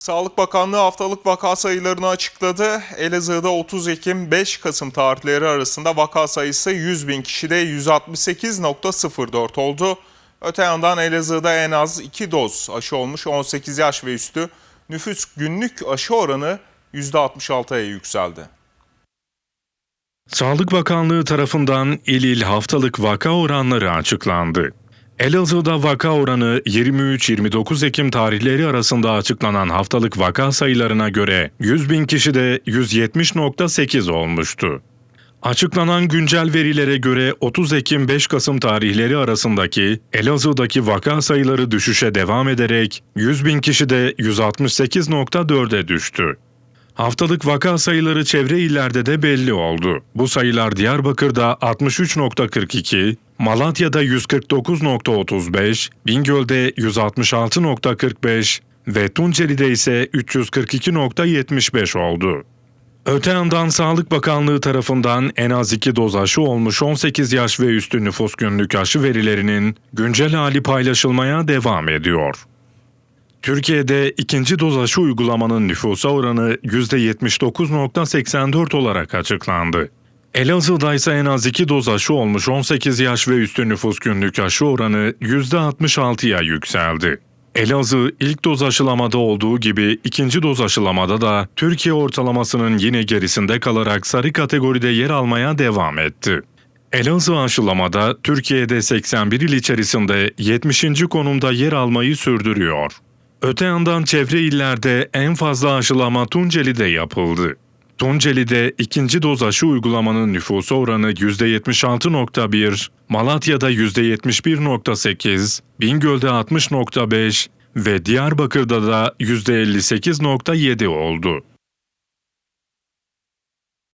Sağlık Bakanlığı haftalık vaka sayılarını açıkladı. Elazığ'da 30 Ekim 5 Kasım tarihleri arasında vaka sayısı 100 bin kişide 168.04 oldu. Öte yandan Elazığ'da en az 2 doz aşı olmuş 18 yaş ve üstü nüfus günlük aşı oranı %66'ya yükseldi. Sağlık Bakanlığı tarafından il il haftalık vaka oranları açıklandı. Elazığ'da vaka oranı 23-29 Ekim tarihleri arasında açıklanan haftalık vaka sayılarına göre 100 bin kişide 170.8 olmuştu. Açıklanan güncel verilere göre 30 Ekim 5 Kasım tarihleri arasındaki Elazığ'daki vaka sayıları düşüşe devam ederek 100 bin kişide 168.4'e düştü. Haftalık vaka sayıları çevre illerde de belli oldu. Bu sayılar Diyarbakır'da 63.42, Malatya'da 149.35, Bingöl'de 166.45 ve Tunceli'de ise 342.75 oldu. Öte yandan Sağlık Bakanlığı tarafından en az iki doz aşı olmuş 18 yaş ve üstü nüfus günlük aşı verilerinin güncel hali paylaşılmaya devam ediyor. Türkiye'de ikinci doz aşı uygulamanın nüfusa oranı %79.84 olarak açıklandı. Elazığ'da ise en az iki doz aşı olmuş 18 yaş ve üstü nüfus günlük aşı oranı %66'ya yükseldi. Elazığ ilk doz aşılamada olduğu gibi ikinci doz aşılamada da Türkiye ortalamasının yine gerisinde kalarak sarı kategoride yer almaya devam etti. Elazığ aşılamada Türkiye'de 81 il içerisinde 70. konumda yer almayı sürdürüyor. Öte yandan çevre illerde en fazla aşılama Tunceli'de yapıldı. Tunceli'de ikinci doz aşı uygulamanın nüfusu oranı %76.1, Malatya'da %71.8, Bingöl'de 60.5 ve Diyarbakır'da da %58.7 oldu.